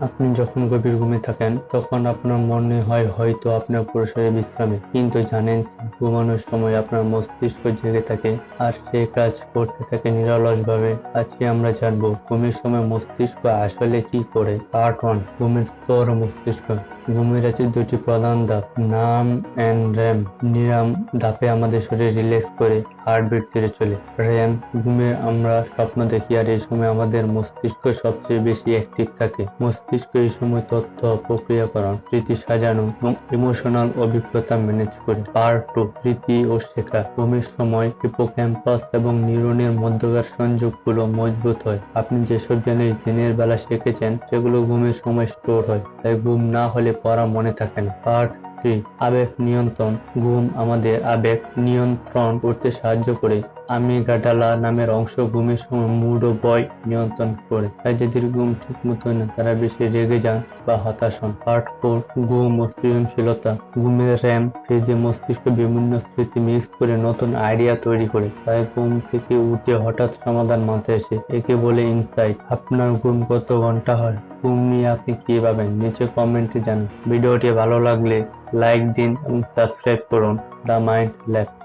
আপনি যখন গভীর ঘুমে থাকেন, তখন আপনার মনে হয় হয়তো আপনার পুরুষের বিশ্রামে। কিন্তু জানেন, ঘুমানোর সময় আপনার মস্তিষ্ক জেগে থাকে আর সে কাজ করতে থাকে নিরলসভাবে। আজকে আমরা জানব, ঘুমের সময় মস্তিষ্ক আসলে কি করে? পার্ট ওয়ান ঘুমের স্তর মস্তিষ্ক। ঘুমের আছে দুটি প্রধান ধাপ নাম অ্যান্ড র্যাম নিরাম ধাপে আমাদের শরীর রিল্যাক্স করে হার্টবিট ধীরে চলে। র্যাম ঘুমে আমরা স্বপ্ন দেখি আর এই সময় আমাদের মস্তিষ্ক সবচেয়ে বেশি অ্যাক্টিভ থাকে। মস্তিষ্ক এই সময় তথ্য প্রক্রিয়াকরণ স্মৃতি সাজানো এবং ইমোশনাল অভিজ্ঞতা ম্যানেজ করে। পার্ট টু স্মৃতি ও শেখা। ঘুমের সময় হিপোক্যাম্পাস এবং নিউরনের মধ্যকার সংযোগগুলো মজবুত হয়। আপনি যেসব জিনিস দিনের বেলা শিখেছেন, সেগুলো ঘুমের সময় স্টোর হয়, তাই ঘুম না হলে পড়া মনে থাকে না। পার্ট থ্রি আবেগ নিয়ন্ত্রণ, ঘুম আমাদের আবেগ নিয়ন্ত্রণ করতে সাহায্য করে। আমি গাডালা নামের অংশ ঘুমের সময় মুড ও ভয় নিয়ন্ত্রণ করে। তাই যাদের ঘুম ঠিক মতো না, তারা বেশি রেগে যান বা হতাশ হন। পার্ট ফোর ঘুম ও সৃজনশীলতা। ঘুমের র্যাম ফেজে মস্তিষ্ক বিভিন্ন স্মৃতি মিক্স করে নতুন আইডিয়া তৈরি করে। তাই ঘুম থেকে উঠে হঠাৎ সমাধান মাথায় এসে একে বলে ইনসাইট আপনার ঘুম কত ঘণ্টা হয়? ঘুম নিয়ে আপনি কি ভাবেন? নিচে কমেন্টে জানান। ভিডিওটি ভালো লাগলে লাইক দিন এবং সাবস্ক্রাইব করুন দ্য মাইন্ড ল্যাব।